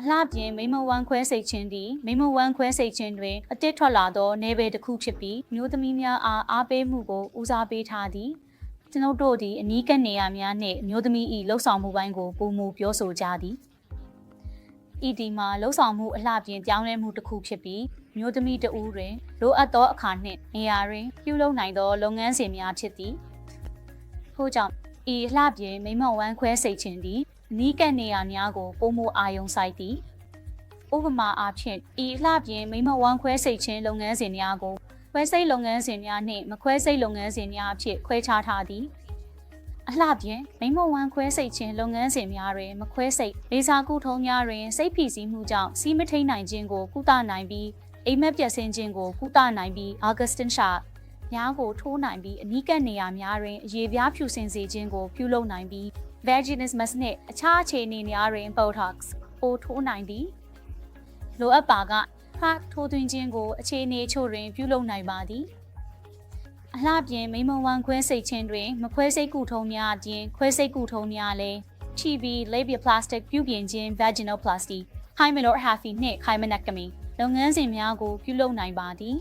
အလှပြင်မိမဝမ်းခွဲစိတ်ခြင်းသည်မိမဝမ်းခွဲစိတ်ခြင်းတွင်အတစ်ထွက်လာသောနယ်ပယ်တစ်ခုဖြစ်ပြီးမျိုးသမီးများအားအားပေးမှုကိုဦးစားပေးထားသည်ကျွန်ုပ်တို့သည်အနီးကပ်နေရာများနှင့်အမျိုးသမီး၏လှုပ်ဆောင်မှုပိုင်းကိုပုံမူပြောဆိုကြသည်ဤဒီမှာလှုပ်ဆောင်မှုအလှပြင်ပြောင်းလဲမှုတစ်ခုဖြစ်ပြီးမျိုးသမီးတဦးတွင်လိုအပ်သောအခါနှင့်နေရာတွင်ပြုလုပ်နိုင်သောလုပ်ငန်းစဉ်များဖြစ်သည်ထို့ကြောင့်ဤအလှပြင်မိမဝမ်းခွဲစိတ်ခြင်းသည် နီးကပ်နေရာများကိုပုံမအာယုံဆိုင်သည်ဥပမာအားဖြင့်ဤအလှပြင်မိမဝမ်းခွဲစိတ်ခြင်းလုပ်ငန်းစဉ်များကိုခွဲစိတ်လုပ်ငန်းစဉ်များနှင့်မခွဲစိတ်လုပ်ငန်းစဉ်များအဖြစ်ခွဲခြားထားသည်အလှပြင်မိမဝမ်းခွဲစိတ်ခြင်းလုပ်ငန်းစဉ်များတွင်မခွဲစိတ်လေစာကုထုံးများတွင်စိတ်ဖိစီးမှုကြောင့်စီးမထိန်နိုင်ခြင်းကိုကုသနိုင်ပြီးအိမ်မက်ပြတ်ဆင်းခြင်းကိုကုသနိုင်ပြီးအာဂစတင်ရှာများကိုထိုးနိုင်ပြီးအနီးကပ်နေရာများတွင်အရေပြားဖြူစင်စေခြင်းကိုပြုလုပ်နိုင်ပြီး vaginismus နှင့်အခြားအခြေအနေများတွင် Botox ပိုထိုးနိုင်သည်လိုအပ်ပါက crack ထိုးသွင်းခြင်းကိုအခြေအနေချို့တွင် ပြုလုပ်နိုင်ပါသည်အလှပြင်မိမဝမ်းခွဲစိတ်ခြင်းတွင် မခွဲစိတ်ကုထုံးများအပြင်ခွဲစိတ်ကုထုံးများလည်း TB labiaplastic ပြုပြင်ခြင်း vaginoplasty hymenoplasty နှင့် hymenectomy လုပ်ငန်းစဉ်များကိုပြုလုပ်နိုင်ပါသည်